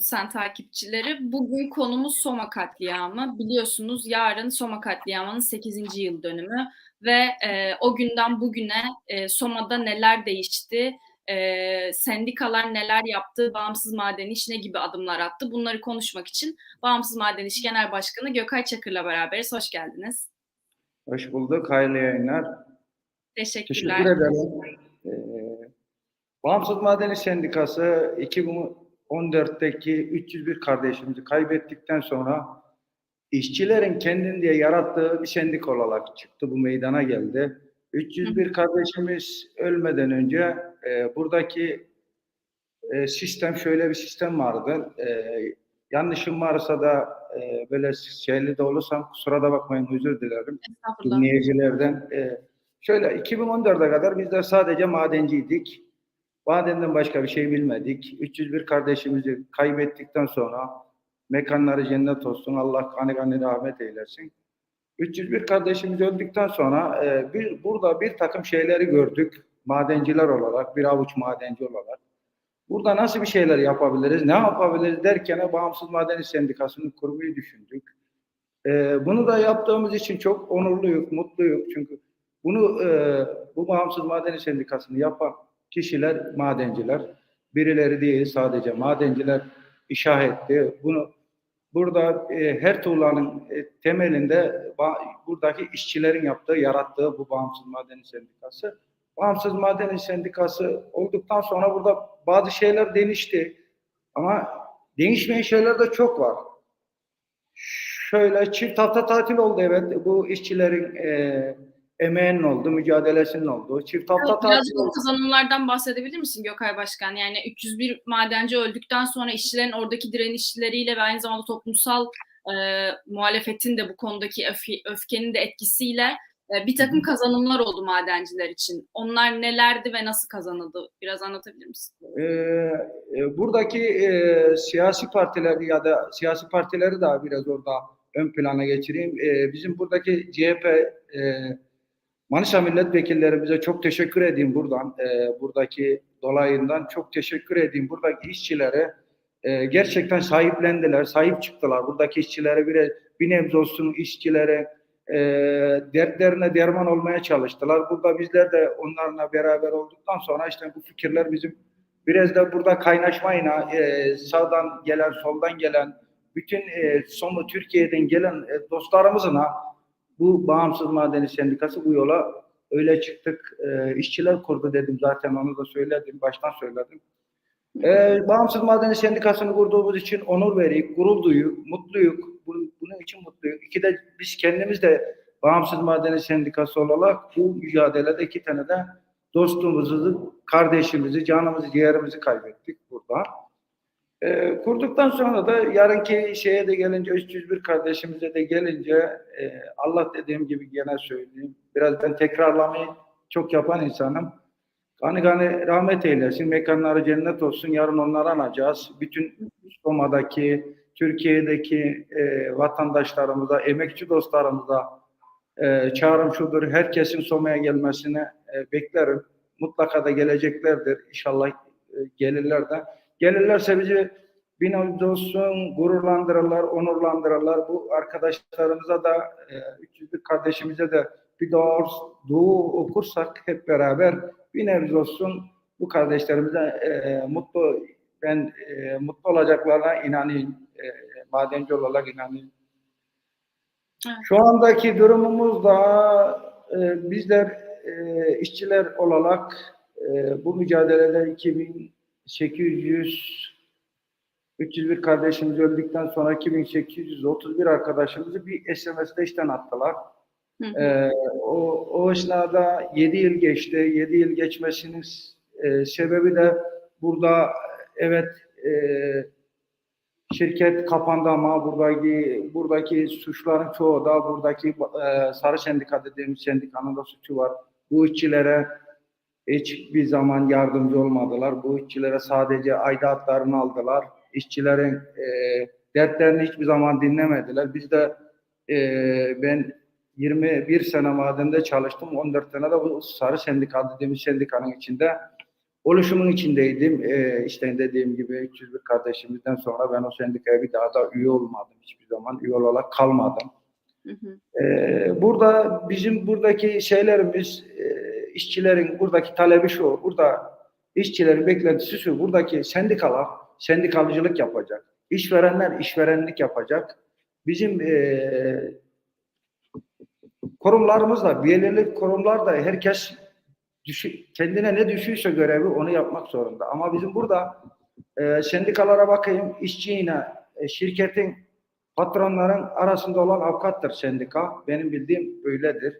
Umut Sen takipçileri. Bugün konumuz Soma katliamı. Biliyorsunuz yarın Soma katliamının 8. yıl dönümü ve e, o günden bugüne e, Soma'da neler değişti, e, sendikalar neler yaptı, bağımsız maden iş ne gibi adımlar attı bunları konuşmak için Bağımsız Maden İş Genel Başkanı Gökay Çakır'la beraberiz. Hoş geldiniz. Hoş bulduk. Hayırlı yayınlar. Teşekkürler. Teşekkür ederim. Ee, Bağımsız Maden İş Sendikası 2014'teki 301 kardeşimizi kaybettikten sonra işçilerin kendin diye yarattığı bir sendik olarak çıktı. Bu meydana geldi. 301 kardeşimiz ölmeden önce e, buradaki e, sistem şöyle bir sistem vardı. E, yanlışım varsa da e, böyle şeyli de olursam kusura da bakmayın özür dilerim dinleyicilerden. E, şöyle 2014'e kadar bizler sadece madenciydik. Madenden başka bir şey bilmedik. 301 kardeşimizi kaybettikten sonra mekanları cennet olsun. Allah kanı kanı rahmet eylesin. 301 kardeşimiz öldükten sonra e, bir, burada bir takım şeyleri gördük. Madenciler olarak, bir avuç madenci olarak. Burada nasıl bir şeyler yapabiliriz, ne yapabiliriz derken Bağımsız Maden İş Sendikası'nı kurmayı düşündük. E, bunu da yaptığımız için çok onurluyuz, mutluyuz. Çünkü bunu e, bu Bağımsız Maden Sendikası'nı yapan kişiler madenciler. Birileri değil sadece madenciler işah. Bunu burada e, her tuğlanın e, temelinde buradaki işçilerin yaptığı, yarattığı bu Bağımsız Maden Sendikası. Bağımsız Maden Sendikası olduktan sonra burada bazı şeyler değişti. Ama değişmeyen şeyler de çok var. Şöyle çift hafta tatil oldu evet. Bu işçilerin e, emeğinin oldu, mücadelesinin oldu. Çift hafta Evet, o oldu. kazanımlardan bahsedebilir misin Gökay Başkan? Yani 301 madenci öldükten sonra işçilerin oradaki direnişleriyle ve aynı zamanda toplumsal e, muhalefetin de bu konudaki öf- öfkenin de etkisiyle e, bir takım kazanımlar oldu madenciler için. Onlar nelerdi ve nasıl kazanıldı? Biraz anlatabilir misin? Ee, e, buradaki e, siyasi partiler ya da siyasi partileri daha biraz orada ön plana geçireyim. E, bizim buradaki CHP e, Manisa milletvekillerimize çok teşekkür edeyim buradan. E, buradaki dolayından çok teşekkür edeyim. Buradaki işçilere e, gerçekten sahiplendiler, sahip çıktılar. Buradaki işçilere bir, bir nebze olsun işçilere e, dertlerine derman olmaya çalıştılar. Burada bizler de onlarla beraber olduktan sonra işte bu fikirler bizim biraz da burada kaynaşmayla e, sağdan gelen, soldan gelen, bütün e, sonu Türkiye'den gelen e, dostlarımızla bu Bağımsız Maden İş Sendikası bu yola öyle çıktık. E, işçiler kurdu dedim zaten onu da söyledim, baştan söyledim. E, Bağımsız Maden İş Sendikası'nı kurduğumuz için onur veriyik, gurur duyuk, mutluyuk. Bunun, için mutluyuk. İki de biz kendimiz de Bağımsız Maden İş Sendikası olarak bu mücadelede iki tane de dostumuzu, kardeşimizi, canımızı, ciğerimizi kaybettik burada. E, kurduktan sonra da yarınki şeye de gelince 301 kardeşimize de gelince e, Allah dediğim gibi gene söyleyeyim. Biraz ben tekrarlamayı çok yapan insanım. Gani gani rahmet eylesin. Mekanları cennet olsun. Yarın onları anacağız. Bütün Soma'daki, Türkiye'deki e, vatandaşlarımıza, emekçi dostlarımıza e, çağrım şudur. Herkesin Soma'ya gelmesini e, beklerim. Mutlaka da geleceklerdir. İnşallah e, gelirler de. Gelirlerse bizi bir nebze olsun gururlandırırlar, onurlandırırlar. Bu arkadaşlarımıza da, e, 300'lük kardeşimize de bir dua, dua okursak hep beraber bir nebze olsun bu kardeşlerimize e, mutlu ben e, mutlu olacaklarına inanayım. E, madenci olarak inanayım. Evet. Şu andaki durumumuz da e, bizler e, işçiler olarak e, bu mücadelede 2800 301 kardeşimiz öldükten sonra 2831 arkadaşımızı bir SMS'de işten attılar. Hı hı. Ee, o, o esnada 7 yıl geçti. 7 yıl geçmesinin e, sebebi de burada evet e, şirket kapandı ama buradaki buradaki suçların çoğu da buradaki e, sarı sendika dediğimiz sendikanın da suçu var. Bu işçilere hiçbir zaman yardımcı olmadılar. Bu işçilere sadece aidatlarını aldılar. İşçilerin e, dertlerini hiçbir zaman dinlemediler. Biz de e, ben 21 sene madende çalıştım. 14 sene de bu sarı sendika dediğimiz sendikanın içinde oluşumun içindeydim. Ee, işte dediğim gibi 301 kardeşimizden sonra ben o sendikaya bir daha da üye olmadım. Hiçbir zaman üye olarak kalmadım. Hı hı. Ee, burada bizim buradaki şeylerimiz e, işçilerin buradaki talebi şu. Burada işçilerin beklentisi şu. Buradaki sendikalar sendikalıcılık yapacak. İşverenler işverenlik yapacak. Bizim e, kurumlarımız da belirli kurumlar da herkes düşü, kendine ne düşüyorsa görevi onu yapmak zorunda. Ama bizim burada e, sendikalara bakayım işçiyle e, şirketin patronların arasında olan avukattır sendika. Benim bildiğim böyledir.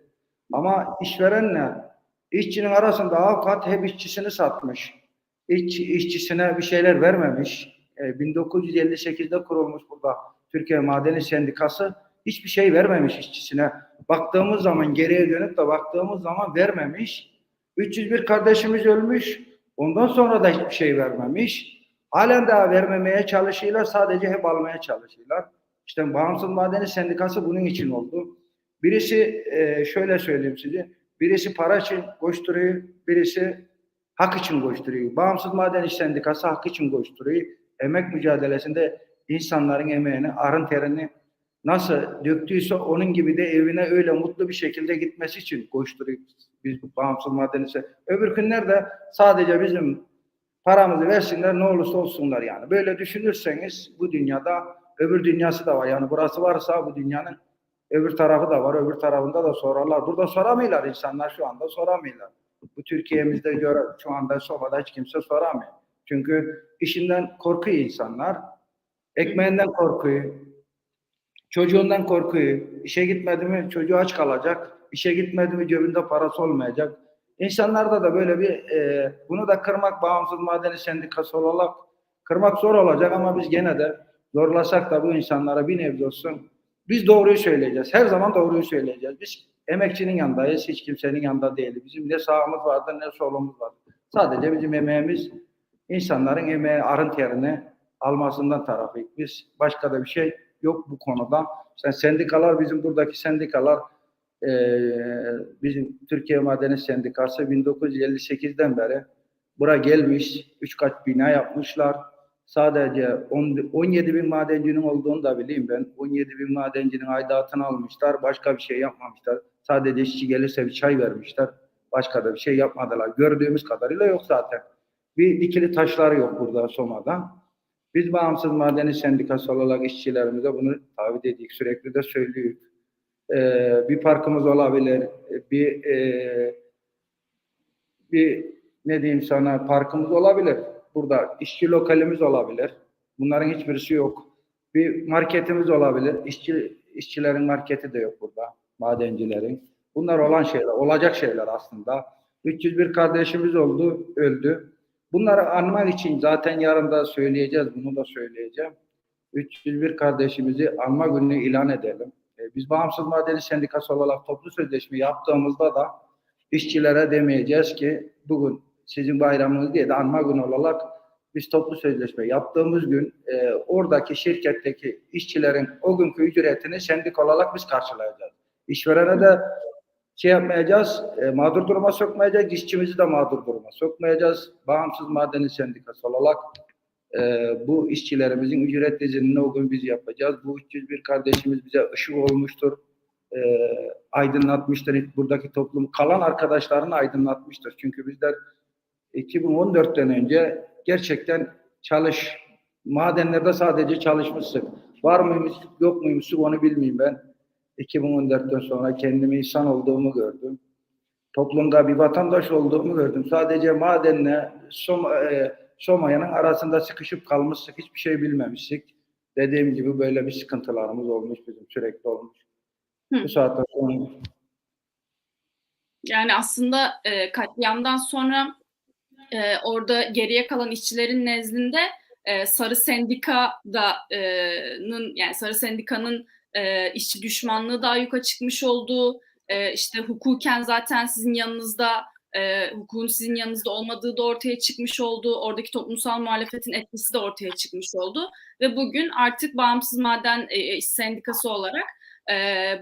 Ama işverenle işçinin arasında avukat hep işçisini satmış. İşçi, işçisine bir şeyler vermemiş. E, 1958'de kurulmuş burada Türkiye Madeni Sendikası hiçbir şey vermemiş işçisine. Baktığımız zaman geriye dönüp de baktığımız zaman vermemiş. 301 kardeşimiz ölmüş. Ondan sonra da hiçbir şey vermemiş. Halen daha vermemeye çalışıyorlar. Sadece hep almaya çalışıyorlar. İşte Bağımsız Madeni Sendikası bunun için oldu. Birisi e, şöyle söyleyeyim size. Birisi para için koşturuyor. Birisi hak için koşturuyor. Bağımsız Maden İş Sendikası hak için koşturuyor. Emek mücadelesinde insanların emeğini, arın terini nasıl döktüyse onun gibi de evine öyle mutlu bir şekilde gitmesi için koşturuyor biz bağımsız maden ise. Öbür günlerde sadece bizim paramızı versinler ne olursa olsunlar yani. Böyle düşünürseniz bu dünyada öbür dünyası da var. Yani burası varsa bu dünyanın öbür tarafı da var. Öbür tarafında da sorarlar. Burada soramıyorlar insanlar şu anda soramıyorlar. Bu Türkiye'mizde göre şu anda Soma'da hiç kimse soramıyor. Çünkü işinden korkuyor insanlar. Ekmeğinden korkuyor. Çocuğundan korkuyor. İşe gitmedi mi çocuğu aç kalacak. İşe gitmedi mi cebinde parası olmayacak. İnsanlarda da böyle bir e, bunu da kırmak bağımsız madeni sendikası olarak kırmak zor olacak ama biz gene de zorlasak da bu insanlara bir nebze olsun biz doğruyu söyleyeceğiz. Her zaman doğruyu söyleyeceğiz. Biz emekçinin yanındayız. Hiç kimsenin yanında değiliz. Bizim ne sağımız vardır ne solumuz var. Sadece bizim emeğimiz insanların emeği arın terini almasından tarafıyız. Biz başka da bir şey yok bu konuda. Sen sendikalar bizim buradaki sendikalar e, bizim Türkiye Madeni Sendikası 1958'den beri bura gelmiş. Üç kat bina yapmışlar. Sadece 10, 17 bin madencinin olduğunu da bileyim ben. 17 bin madencinin aidatını almışlar. Başka bir şey yapmamışlar. Sadece işçi gelirse bir çay vermişler. Başka da bir şey yapmadılar. Gördüğümüz kadarıyla yok zaten. Bir dikili taşları yok burada Soma'da. Biz bağımsız madeni sendikası olarak işçilerimize bunu taahhüt edik. Sürekli de söylüyoruz. Ee, bir parkımız olabilir. Bir e, bir ne diyeyim sana parkımız olabilir. Burada işçi lokalimiz olabilir. Bunların hiçbirisi yok. Bir marketimiz olabilir. İşçi işçilerin marketi de yok burada. Madencilerin. Bunlar olan şeyler, olacak şeyler aslında. 301 kardeşimiz oldu, öldü. Bunları anmak için zaten yarın da söyleyeceğiz, bunu da söyleyeceğim. 301 kardeşimizi anma gününü ilan edelim. E, biz Bağımsız Madeni Sendikası olarak toplu sözleşme yaptığımızda da işçilere demeyeceğiz ki bugün sizin bayramınız diye de anma günü olarak biz toplu sözleşme yaptığımız gün e, oradaki şirketteki işçilerin o günkü ücretini sendik olarak biz karşılayacağız. İşverene de şey yapmayacağız, e, mağdur duruma sokmayacağız, işçimizi de mağdur duruma sokmayacağız. Bağımsız Madeni Sendikası olarak e, bu işçilerimizin ücret dizinini o gün biz yapacağız. Bu 301 kardeşimiz bize ışık olmuştur, e, aydınlatmıştır buradaki toplum. Kalan arkadaşlarını aydınlatmıştır. Çünkü bizler 2014'ten önce gerçekten çalış, madenlerde sadece çalışmıştık. Var mıymış, yok muymuş onu bilmeyeyim ben. 2014'ten sonra kendimi insan olduğumu gördüm. Toplumda bir vatandaş olduğumu gördüm. Sadece madenle Soma, e, Soma'nın arasında sıkışıp kalmıştık. Hiçbir şey bilmemiştik. Dediğim gibi böyle bir sıkıntılarımız olmuş bizim sürekli olmuş. Hı. Bu saatten sonra Yani aslında e, katliamdan sonra e, orada geriye kalan işçilerin nezdinde e, Sarı Sendika'nın yani Sarı Sendika'nın e, işçi düşmanlığı daha yukarı çıkmış olduğu, e, işte hukuken zaten sizin yanınızda e, hukukun sizin yanınızda olmadığı da ortaya çıkmış oldu. Oradaki toplumsal muhalefetin etkisi de ortaya çıkmış oldu. Ve bugün artık bağımsız maden e, iş sendikası olarak e,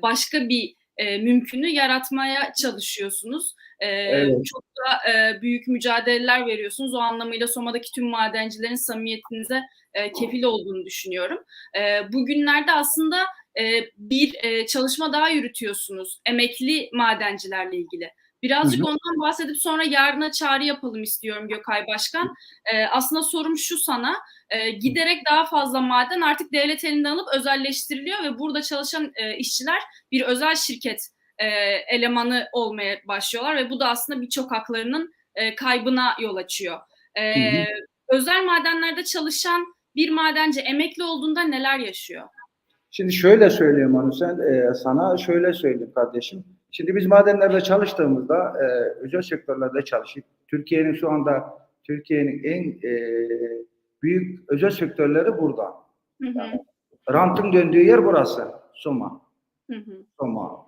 başka bir e, mümkünü yaratmaya çalışıyorsunuz. E, Evet. Çok da e, büyük mücadeleler veriyorsunuz. O anlamıyla Soma'daki tüm madencilerin samimiyetinize e, kefil olduğunu düşünüyorum. E, bugünlerde aslında e, bir e, çalışma daha yürütüyorsunuz emekli madencilerle ilgili. Birazcık Hı hı. ondan bahsedip sonra yarına çağrı yapalım istiyorum Gökay Başkan. E, aslında sorum şu sana, e, giderek daha fazla maden artık devlet elinden alıp özelleştiriliyor ve burada çalışan e, işçiler bir özel şirket e, elemanı olmaya başlıyorlar ve bu da aslında birçok haklarının e, kaybına yol açıyor. E, Hı hı. Özel madenlerde çalışan bir madenci emekli olduğunda neler yaşıyor? Şimdi şöyle söyleyeyim onu sen e, sana şöyle söyleyeyim kardeşim. Şimdi biz madenlerde çalıştığımızda e, özel sektörlerde çalışıp Türkiye'nin şu anda Türkiye'nin en e, büyük özel sektörleri burada. Hı hı, Yani rantın döndüğü yer burası. Soma. hı hı, Soma.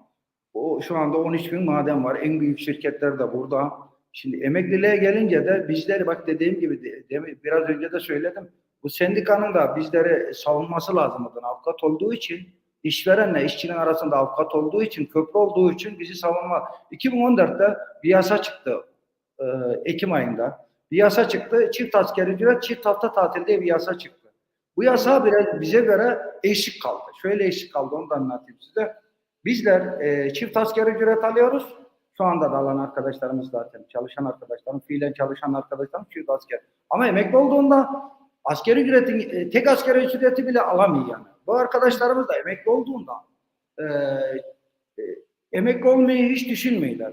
O şu anda 13 bin maden var. En büyük şirketler de burada. Şimdi emekliliğe gelince de bizleri bak dediğim gibi de- demin- biraz önce de söyledim. Bu sendikanın da bizleri savunması lazımdı. Avukat olduğu için işverenle işçinin arasında avukat olduğu için köprü olduğu için bizi savunma. 2014'te bir yasa çıktı. e, Ekim ayında. Bir yasa çıktı. Çift askeri ücret, çift hafta tatil diye bir yasa çıktı. Bu yasa biraz bize göre eşik kaldı. Şöyle eşik kaldı onu anlatayım size. Bizler e, çift askeri ücret alıyoruz. Şu anda da alan arkadaşlarımız zaten çalışan arkadaşlarım, fiilen çalışan arkadaşlarım çift asker. Ama emekli olduğunda askeri ücretin e, tek askeri ücreti bile alamıyor yani. Bu arkadaşlarımız da emekli olduğunda e, e, emekli olmayı hiç düşünmüyorlar.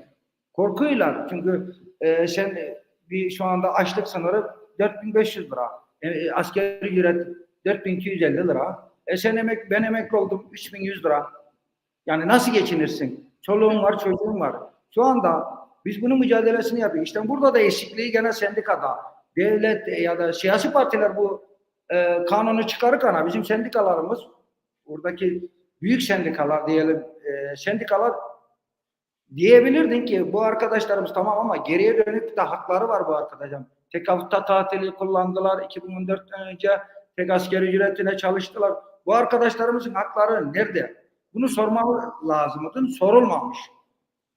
Korkuyla çünkü e, sen e, bir şu anda açlık sınırı 4500 lira. E, askeri ücret 4250 lira. E sen emek, ben emekli oldum 3100 lira. Yani nasıl geçinirsin? Çoluğun var, çocuğun var. Şu anda biz bunun mücadelesini yapıyoruz. İşte burada da eşitliği gene sendikada, devlet ya da siyasi partiler bu e, kanunu çıkarırken bizim sendikalarımız, buradaki büyük sendikalar diyelim, e, sendikalar diyebilirdin ki bu arkadaşlarımız tamam ama geriye dönük de hakları var bu arkadaşım. Tek hafta tatili kullandılar 2014'ten önce tek askeri ücretine çalıştılar. Bu arkadaşlarımızın hakları nerede? Bunu sormalı lazımdı. Sorulmamış.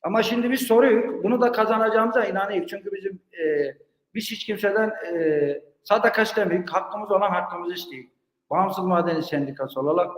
Ama şimdi biz soruyoruz. Bunu da kazanacağımıza inanıyoruz. Çünkü bizim e, biz hiç kimseden e, sadaka istemiyoruz. Hakkımız olan hakkımızı istiyoruz. Bağımsız Madeni Sendikası olarak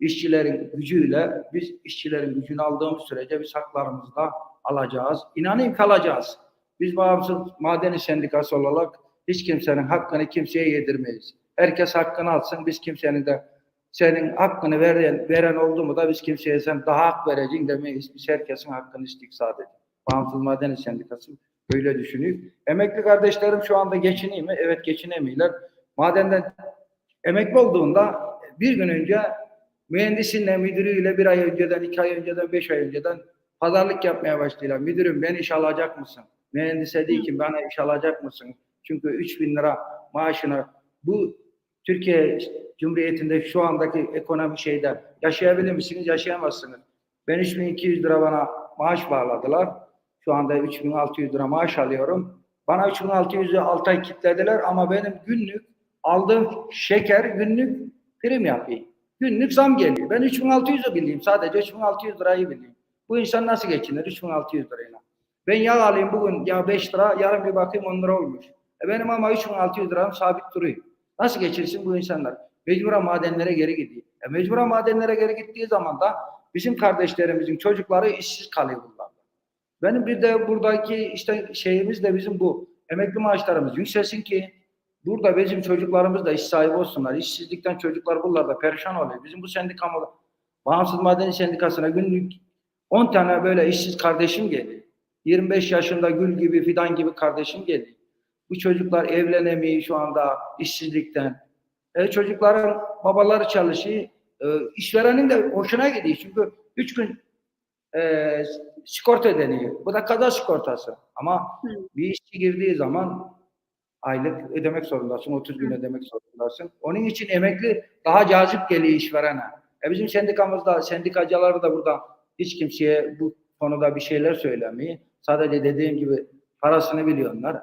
işçilerin gücüyle biz işçilerin gücünü aldığımız sürece biz haklarımızı da alacağız. İnanayım kalacağız. Biz bağımsız madeni sendikası olarak hiç kimsenin hakkını kimseye yedirmeyiz. Herkes hakkını alsın. Biz kimsenin de senin hakkını veren, veren oldu mu da biz kimseye sen daha hak vereceksin demeyiz. Biz herkesin hakkını istedik sadece. Bağımsız Madeni Sendikası böyle düşünüyor. Emekli kardeşlerim şu anda geçiniyor mu? Evet geçinemiyorlar. Madenden emekli olduğunda bir gün önce mühendisinle, müdürüyle bir ay önceden, iki ay önceden, beş ay önceden pazarlık yapmaya başlıyorlar. Müdürüm ben iş alacak mısın? Mühendise değil ki bana iş alacak mısın? Çünkü 3 bin lira maaşını bu Türkiye Cumhuriyeti'nde şu andaki ekonomi şeyde yaşayabilir misiniz? Yaşayamazsınız. Ben 3200 lira bana maaş bağladılar. Şu anda 3600 lira maaş alıyorum. Bana 3600'ü 6 ay kitlediler ama benim günlük aldığım şeker günlük prim yapıyor. Günlük zam geliyor. Ben 3600'ü bileyim. Sadece 3600 lirayı bileyim. Bu insan nasıl geçinir 3600 lirayla? Ben yağ alayım bugün ya 5 lira, yarın bir bakayım 10 lira olmuş. E benim ama 3600 liram sabit duruyor. Nasıl geçirsin bu insanlar? Mecburen madenlere geri gidiyor. E mecburen madenlere geri gittiği zaman da bizim kardeşlerimizin çocukları işsiz kalıyor bunlar. Benim bir de buradaki işte şeyimiz de bizim bu. Emekli maaşlarımız yükselsin ki burada bizim çocuklarımız da iş sahibi olsunlar. İşsizlikten çocuklar buralarda perişan oluyor. Bizim bu sendikamız Bağımsız Madeni Sendikası'na günlük 10 tane böyle işsiz kardeşim geliyor. 25 yaşında gül gibi fidan gibi kardeşim geliyor. Bu çocuklar evlenemiyor şu anda işsizlikten. E, çocukların babaları çalışıyor. E, işverenin de hoşuna gidiyor. Çünkü 3 gün e, sigorta ödeniyor. Bu da kaza sigortası. Ama Hı. bir işçi girdiği zaman aylık ödemek zorundasın. 30 gün Hı. ödemek zorundasın. Onun için emekli daha cazip geliyor işverene. E bizim sendikamızda, sendikacıları da burada hiç kimseye bu konuda bir şeyler söylemiyor. Sadece dediğim gibi parasını biliyorlar.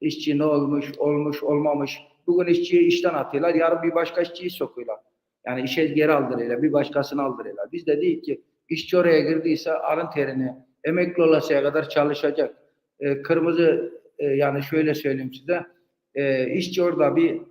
İşçi ne olmuş, olmuş, olmamış. Bugün işçiyi işten atıyorlar, yarın bir başka işçiyi sokuyorlar. Yani işe geri aldırıyorlar, bir başkasını aldırıyorlar. Biz de değil ki İşçi oraya girdiyse alın terini emekli olasıya kadar çalışacak. E, kırmızı e, yani şöyle söyleyeyim size e, işçi orada bir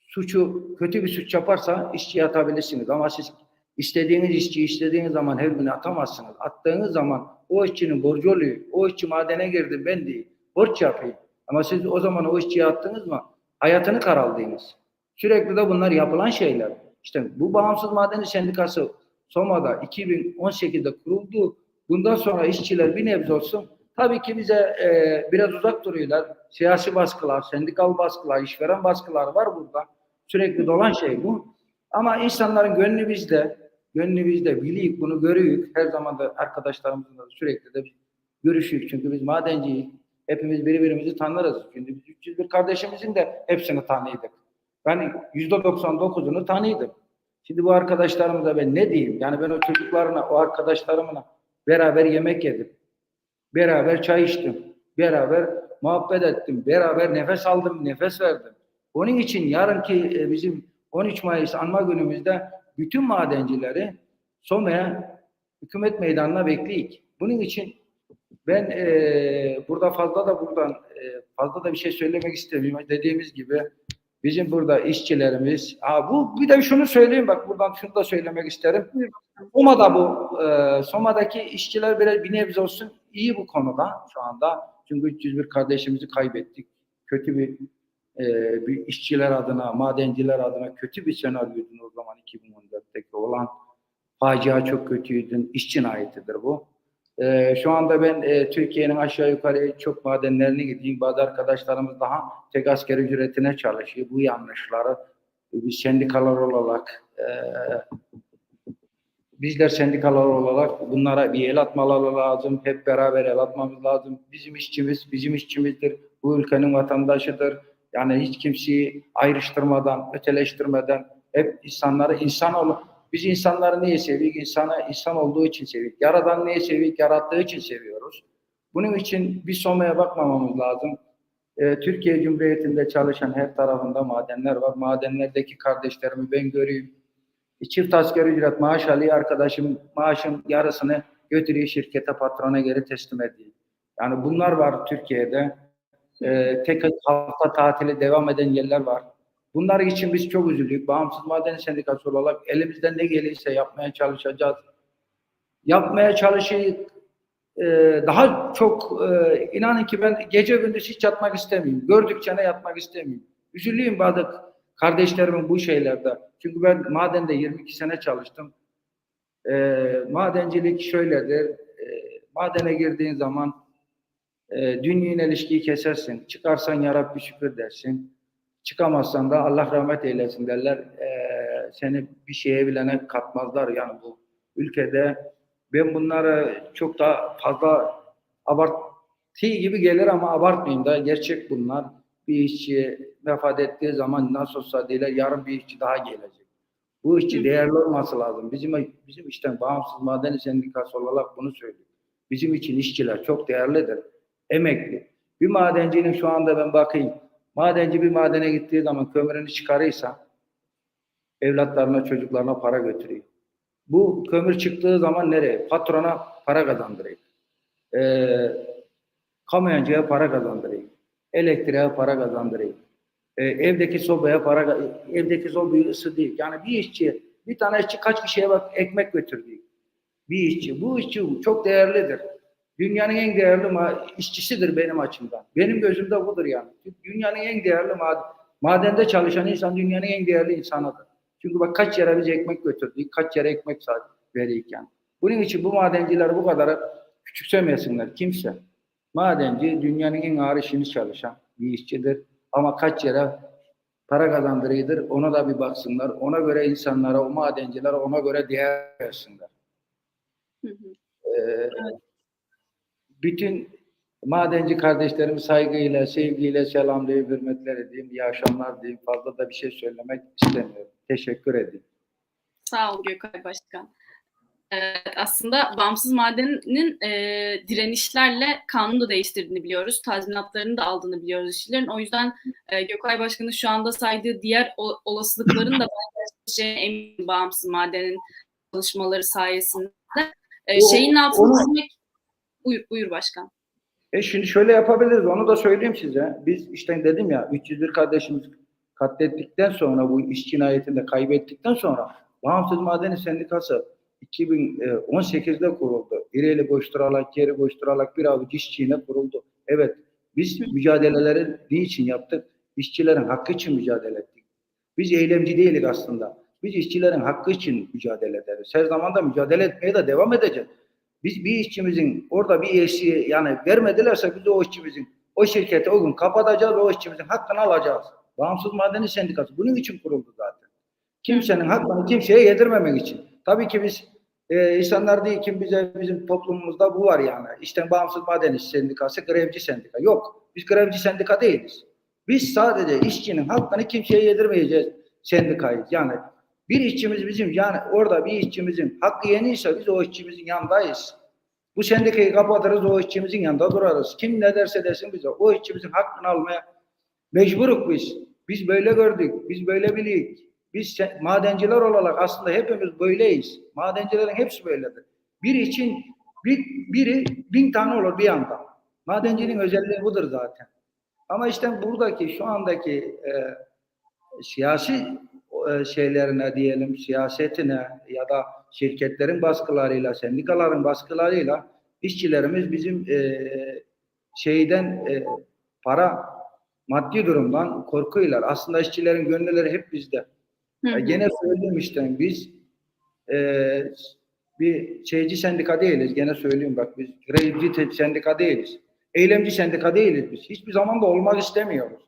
suçu kötü bir suç yaparsa işçiye atabilirsiniz ama siz istediğiniz işçi istediğiniz zaman her gün atamazsınız. Attığınız zaman o işçinin borcu oluyor. O işçi madene girdi ben değil. Borç yapayım. Ama siz o zaman o işçiye attınız mı hayatını karaldınız. Sürekli de bunlar yapılan şeyler. İşte bu Bağımsız Madeni Sendikası Soma'da 2018'de kuruldu. Bundan sonra işçiler bir nebze olsun tabii ki bize e, biraz uzak duruyorlar. Siyasi baskılar, sendikal baskılar, işveren baskılar var burada. Sürekli dolan şey bu. Ama insanların gönlü bizde. Gönlü bizde. Biliyik bunu görüyük. Her zaman da arkadaşlarımızla da sürekli de görüşüyoruz. Çünkü biz madenciyiz. Hepimiz birbirimizi tanırız. Şimdi biz 301 kardeşimizin de hepsini tanıydık. Ben %99'unu tanıydım. Şimdi bu arkadaşlarımıza ben ne diyeyim? Yani ben o çocuklarına, o arkadaşlarımla beraber yemek yedim. Beraber çay içtim. Beraber muhabbet ettim. Beraber nefes aldım, nefes verdim. Onun için yarınki e, bizim 13 Mayıs anma günümüzde bütün madencileri Soma'ya hükümet meydanına bekleyik. Bunun için ben e, burada fazla da buradan e, fazla da bir şey söylemek istemiyorum. Dediğimiz gibi bizim burada işçilerimiz, aa bu bir de şunu söyleyeyim bak buradan şunu da söylemek isterim. Soma'da bu e, Soma'daki işçiler biraz bir nebze olsun iyi bu konuda şu anda. Çünkü 301 kardeşimizi kaybettik. Kötü bir e, bir işçiler adına, madenciler adına kötü bir senaryoydun o zaman 2014'teki olan. Facia çok kötüydü. İş cinayetidir bu. E, şu anda ben e, Türkiye'nin aşağı yukarı çok madenlerine gideyim. Bazı arkadaşlarımız daha tek asker ücretine çalışıyor. Bu yanlışları biz sendikalar olarak e, bizler sendikalar olarak bunlara bir el atmaları lazım. Hep beraber el atmamız lazım. Bizim işçimiz, bizim işçimizdir. Bu ülkenin vatandaşıdır. Yani hiç kimseyi ayrıştırmadan, öteleştirmeden hep insanları insan ol. Biz insanları niye seviyoruz? İnsanı insan olduğu için seviyoruz. Yaradan niye seviyoruz? Yarattığı için seviyoruz. Bunun için bir Soma'ya bakmamamız lazım. Ee, Türkiye Cumhuriyeti'nde çalışan her tarafında madenler var. Madenlerdeki kardeşlerimi ben görüyorum. E, Çift asgari ücret maaş alıyor arkadaşım maaşın yarısını götürüyor şirkete patrona geri teslim ediyor. Yani bunlar var Türkiye'de. Ee, tek hafta tatili devam eden yerler var. Bunlar için biz çok üzüldük. Bağımsız Maden Sendikası olarak elimizden ne gelirse yapmaya çalışacağız. Yapmaya çalışıyız. Ee, daha çok e, inanın ki ben gece gündüz hiç yatmak istemiyorum. Gördükçe ne yatmak istemiyorum. Üzülüyüm bazı kardeşlerimin bu şeylerde. Çünkü ben madende 22 sene çalıştım. Ee, madencilik şöyledir. Ee, madene girdiğin zaman e, dünyeyle ilişkiyi kesersin. Çıkarsan ya Rabbi şükür dersin. Çıkamazsan da Allah rahmet eylesin derler. E, seni bir şeye bilene katmazlar yani bu ülkede. Ben bunları çok da fazla abartı gibi gelir ama abartmayayım da gerçek bunlar. Bir işçi vefat ettiği zaman nasıl olsa değil yarın bir işçi daha gelecek. Bu işçi değerli olması lazım. Bizim bizim işten bağımsız maden sendikası olarak bunu söylüyor. Bizim için işçiler çok değerlidir. Emekli. Bir madencinin şu anda ben bakayım. Madenci bir madene gittiği zaman kömürünü çıkarıysa evlatlarına, çocuklarına para götürüyor. Bu kömür çıktığı zaman nereye? Patrona para kazandırıyor. Ee, kamyoncuya para kazandırıyor. Elektriğe para kazandırıyor. Ee, evdeki sobaya para, evdeki sobayı ısı. Yani bir işçi, bir tane işçi kaç kişiye bak ekmek götürdü. Bir işçi. Bu işçi çok değerlidir. Dünyanın en değerli işçisidir benim açımdan. Benim gözümde budur yani. Dünyanın en değerli maden, madende çalışan insan dünyanın en değerli insanıdır. Çünkü bak kaç yere biz ekmek götürdük, kaç yere ekmek verdik yani. Bunun için bu madenciler bu kadar küçümsemesinler kimse. Madenci dünyanın en ağır işini çalışan bir işçidir. Ama kaç yere para kazandırıyordur ona da bir baksınlar. Ona göre insanlara, o madencilere ona göre değer versinler. Hı hı. Ee, evet bütün madenci kardeşlerimi saygıyla, sevgiyle selamlayıp hürmetler edeyim. İyi akşamlar diyeyim. Fazla da bir şey söylemek istemiyorum. Teşekkür edeyim. Sağ ol Gökay Başkan. Evet, aslında bağımsız madenin e, direnişlerle kanunu da değiştirdiğini biliyoruz. Tazminatlarını da aldığını biliyoruz işçilerin. O yüzden e, Gökay Başkan'ın şu anda saydığı diğer o, olasılıkların da eminim bağımsız madenin çalışmaları sayesinde. E, O- şeyin altını çizmek... Buyur, buyur başkan. E şimdi şöyle yapabiliriz. Onu da söyleyeyim size. Biz işte dedim ya 301 kardeşimiz katlettikten sonra bu iş cinayetinde kaybettikten sonra Bağımsız Madeni Sendikası 2018'de kuruldu. İreli Boşturalak, Geri Boşturalak bir avuç işçiyle kuruldu. Evet biz mücadeleleri niçin yaptık? İşçilerin hakkı için mücadele ettik. Biz eylemci değiliz aslında. Biz işçilerin hakkı için mücadele ederiz. Her zaman da mücadele etmeye de devam edeceğiz. Biz bir işçimizin orada bir eşiği yani vermedilerse biz o işçimizin o şirketi o gün kapatacağız, o işçimizin hakkını alacağız. Bağımsız Madeni Sendikası bunun için kuruldu zaten. Kimsenin hakkını kimseye yedirmemek için. Tabii ki biz e, insanlar değil ki bize bizim toplumumuzda bu var yani. İşte Bağımsız Madeni Sendikası grevci sendika. Yok. Biz grevci sendika değiliz. Biz sadece işçinin hakkını kimseye yedirmeyeceğiz sendikayız. Yani bir işçimiz bizim yani orada bir işçimizin hakkı yeniyse biz o işçimizin yanındayız. Bu sendikayı kapatırız o işçimizin yanında durarız. Kim ne derse desin bize o işçimizin hakkını almaya mecburuk biz. Biz böyle gördük. Biz böyle biliyoruz. Biz madenciler olarak aslında hepimiz böyleyiz. Madencilerin hepsi böyledir. Bir için bir, biri bin tane olur bir anda. Madencinin özelliği budur zaten. Ama işte buradaki şu andaki e, siyasi şeylerine diyelim, siyasetine ya da şirketlerin baskılarıyla, sendikaların baskılarıyla işçilerimiz bizim e, şeyden e, para, maddi durumdan korkuyorlar. Aslında işçilerin gönülleri hep bizde. Hı hı. gene söyleyeyim işte biz e, bir şeyci sendika değiliz. Gene söyleyeyim bak biz grevci sendika değiliz. Eylemci sendika değiliz biz. Hiçbir zaman da olmak istemiyoruz.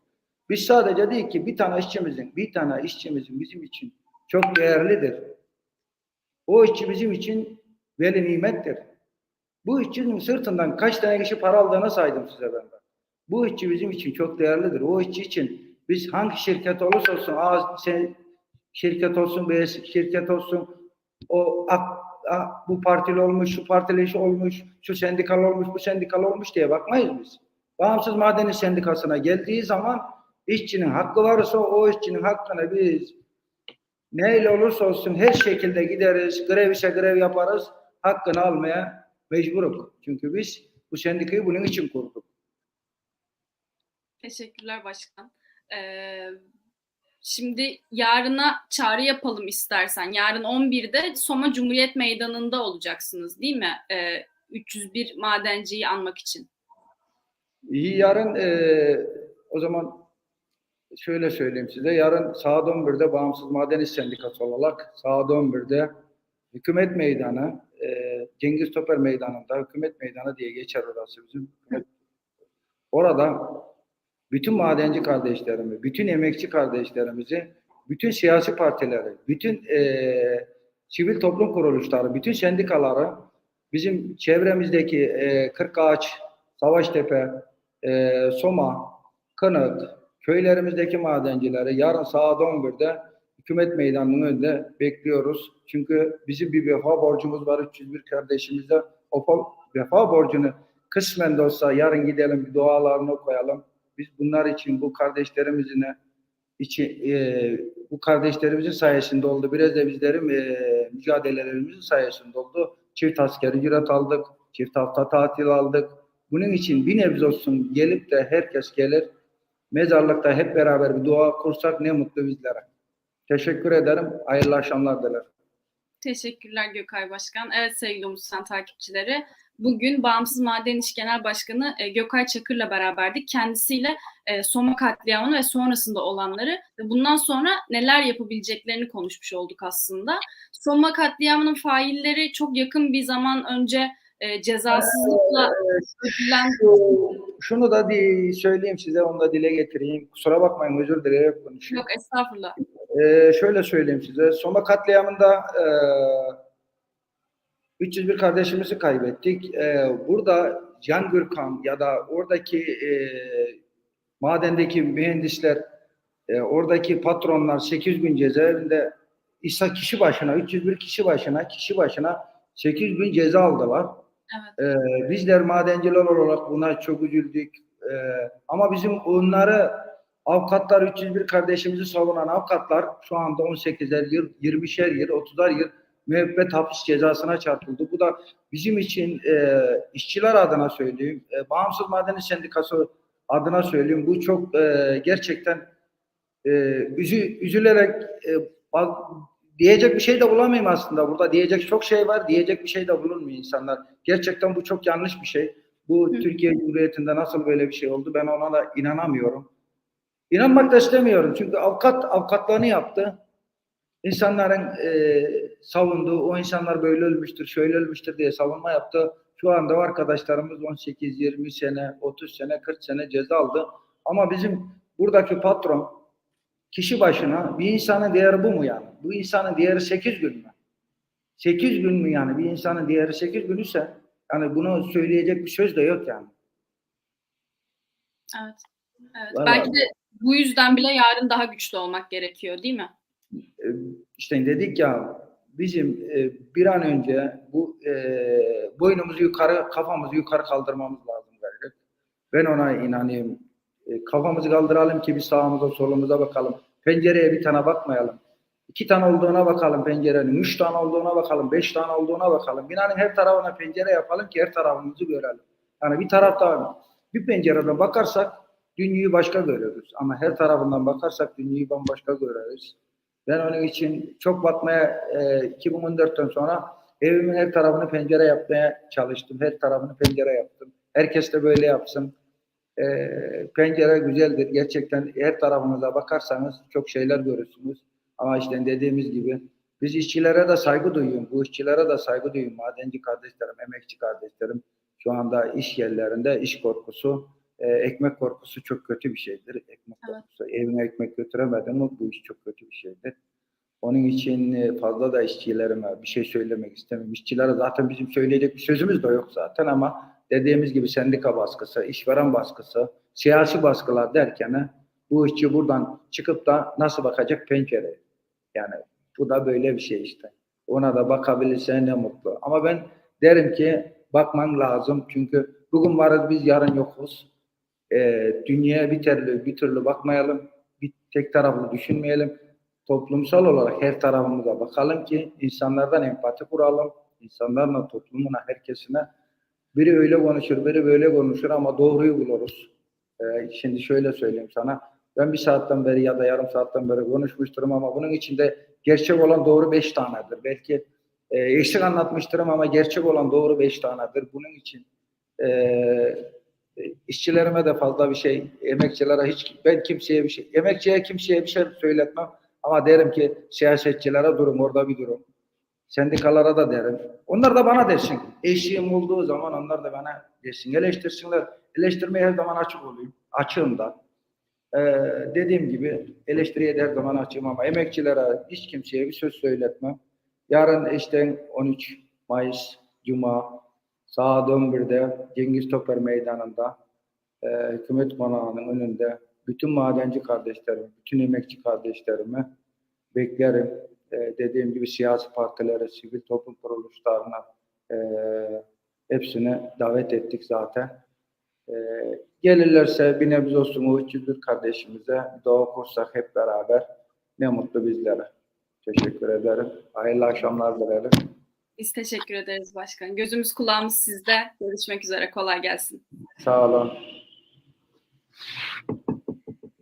Biz sadece değil ki bir tane işçimizin, bir tane işçimizin bizim için çok değerlidir. O işçi bizim için veli nimettir. Bu işçinin sırtından kaç tane kişi para aldığını saydım size ben. Bu işçi bizim için çok değerlidir. O işçi için biz hangi şirket olursa olsun, A, sen, şirket olsun, B şirket olsun, o A, A, bu partili olmuş, şu partili olmuş, şu sendikal olmuş, bu sendikal olmuş diye bakmayız biz. Bağımsız Madeni Sendikası'na geldiği zaman işçinin hakkı varsa o işçinin hakkını biz neyle olursa olsun her şekilde gideriz, grev ise grev yaparız, hakkını almaya mecburuz. Çünkü biz bu sendikayı bunun için kurduk. Teşekkürler başkan. Ee, şimdi yarına çağrı yapalım istersen. Yarın 11'de Soma Cumhuriyet Meydanı'nda olacaksınız değil mi? Ee, 301 madenciyi anmak için. İyi yarın eee, o zaman şöyle söyleyeyim size. Yarın saat 11'de Bağımsız Maden İş Sendikası olarak saat 11'de Hükümet Meydanı, eee, Cengiz Toper Meydanı'nda Hükümet Meydanı diye geçer orası bizim. hükümet. Orada bütün madenci kardeşlerimi, bütün emekçi kardeşlerimizi, bütün siyasi partileri, bütün eee, sivil toplum kuruluşları, bütün sendikaları, bizim çevremizdeki eee Kırkağaç, Savaştepe, eee, Soma, Kınık, köylerimizdeki madencileri yarın saat 11'de hükümet meydanının önünde bekliyoruz. Çünkü bizim bir vefa borcumuz var 301 kardeşimizde. O vefa borcunu kısmen de olsa yarın gidelim bir dualarını koyalım. Biz bunlar için bu kardeşlerimizin içi, e, bu kardeşlerimizin sayesinde oldu. Biraz da bizlerin e, mücadelelerimizin sayesinde oldu. Çift askeri ücret aldık. Çift hafta tatil aldık. Bunun için bir nebze olsun gelip de herkes gelir. Mezarlıkta hep beraber bir dua kursak ne mutlu bizlere. Teşekkür ederim. Hayırlı akşamlar dilerim. Teşekkürler Gökay Başkan. Evet sevgili Umutsan takipçileri. Bugün Bağımsız Maden İş Genel Başkanı e, Gökay Çakır'la beraberdik. Kendisiyle e, Soma katliamını ve sonrasında olanları ve bundan sonra neler yapabileceklerini konuşmuş olduk aslında. Soma katliamının failleri çok yakın bir zaman önce e, cezasızlıkla Şu- Şunu da di- söyleyeyim size, onu da dile getireyim. Kusura bakmayın, özür dileyerek konuşuyorum. yok estağfurullah. Ee, şöyle söyleyeyim size. Soma katliamında e, 301 kardeşimizi kaybettik. E, burada Can Gürkan ya da oradaki e, madendeki mühendisler, e, oradaki patronlar 8 gün cezaevinde İsa kişi başına, 301 kişi başına, kişi başına 8 gün ceza aldılar. Evet. Ee, bizler madenciler olarak buna çok üzüldük. Ee, ama bizim onları avukatlar 301 kardeşimizi savunan avukatlar şu anda 18'er yıl, 20'şer yıl, 30'ar yıl müebbet hapis cezasına çarpıldı. Bu da bizim için e, işçiler adına söyleyeyim, e, Bağımsız Madeni Sendikası adına söyleyeyim. Bu çok e, gerçekten e, üzü, üzülerek e, diyecek bir şey de bulamayayım aslında. Burada diyecek çok şey var, diyecek bir şey de bulunmuyor insanlar. Gerçekten bu çok yanlış bir şey. Bu Hı. Türkiye Cumhuriyeti'nde nasıl böyle bir şey oldu ben ona da inanamıyorum. İnanmak da istemiyorum çünkü avukat avukatlığını yaptı. İnsanların e, savunduğu, o insanlar böyle ölmüştür, şöyle ölmüştür diye savunma yaptı. Şu anda arkadaşlarımız 18, 20 sene, 30 sene, 40 sene ceza aldı. Ama bizim buradaki patron kişi başına bir insanın değeri bu mu yani? Bu insanın değeri 8 gün mü? 8 gün mü yani? Bir insanın değeri 8 gün ise yani bunu söyleyecek bir söz de yok yani. Evet. Evet. Var Belki var. de bu yüzden bile yarın daha güçlü olmak gerekiyor, değil mi? E, işte dedik ya bizim e, bir an önce bu e, boynumuzu yukarı kafamızı yukarı kaldırmamız lazım. Ben ona inanıyorum. E, kafamızı kaldıralım ki bir sağımıza solumuza bakalım. Pencereye bir tane bakmayalım. İki tane olduğuna bakalım pencerenin. Üç tane olduğuna bakalım. Beş tane olduğuna bakalım. Binanın her tarafına pencere yapalım ki her tarafımızı görelim. Yani bir taraftan bir pencereden bakarsak dünyayı başka görürüz. Ama her tarafından bakarsak dünyayı bambaşka görürüz. Ben onun için çok bakmaya e, 2014'ten sonra evimin her tarafını pencere yapmaya çalıştım. Her tarafını pencere yaptım. Herkes de böyle yapsın. E, pencere güzeldir. Gerçekten her tarafınıza bakarsanız çok şeyler görürsünüz. Ama işte dediğimiz gibi biz işçilere de saygı duyuyorum. Bu işçilere de saygı duyuyorum. Madenci kardeşlerim, emekçi kardeşlerim. Şu anda iş yerlerinde iş korkusu, e, ekmek korkusu çok kötü bir şeydir. Ekmek Evet. korkusu. Evine ekmek götüremedin mi bu iş çok kötü bir şeydir. Onun için e, fazla da işçilerime bir şey söylemek istemiyorum. İşçilere zaten bizim söyleyecek bir sözümüz de yok zaten ama dediğimiz gibi sendika baskısı, işveren baskısı, siyasi baskılar derken bu işçi buradan çıkıp da nasıl bakacak pencereye? Yani bu da böyle bir şey işte. Ona da bakabilirse ne mutlu. Ama ben derim ki bakman lazım. Çünkü bugün varız biz yarın yokuz. Ee, dünyaya bir türlü, bir türlü bakmayalım. Bir tek taraflı düşünmeyelim. Toplumsal olarak her tarafımıza bakalım ki insanlardan empati kuralım. İnsanlarla toplumuna, herkesine biri öyle konuşur, biri böyle konuşur ama doğruyu buluruz. Ee, şimdi şöyle söyleyeyim sana. Ben bir saatten beri ya da yarım saatten beri konuşmuşturum ama bunun içinde gerçek olan doğru beş tanedir. Belki e, eksik anlatmıştırım ama gerçek olan doğru beş tanedir. Bunun için e, işçilerime de fazla bir şey, emekçilere hiç, ben kimseye bir şey, emekçiye kimseye bir şey söyletmem. Ama derim ki siyasetçilere durum, orada bir durum. Sendikalara da derim. Onlar da bana desin. Eşiğim olduğu zaman onlar da bana desin. Eleştirsinler. Eleştirmeye her zaman açık olayım. Açığım da. Ee, dediğim gibi eleştiriye de her zaman açığım ama emekçilere hiç kimseye bir söz söyletmem. Yarın işte 13 Mayıs Cuma saat 11'de Cengiz Toper Meydanı'nda e, hükümet konağının önünde bütün madenci kardeşlerim, bütün emekçi kardeşlerimi beklerim. E, dediğim gibi siyasi partilere, sivil toplum kuruluşlarına e, hepsine davet ettik zaten. E, gelirlerse bir nebze olsun o 301 kardeşimize dua okursak hep beraber ne mutlu bizlere. Teşekkür ederim. Hayırlı akşamlar dilerim. Biz teşekkür ederiz başkan. Gözümüz kulağımız sizde. Görüşmek üzere. Kolay gelsin. Sağ olun.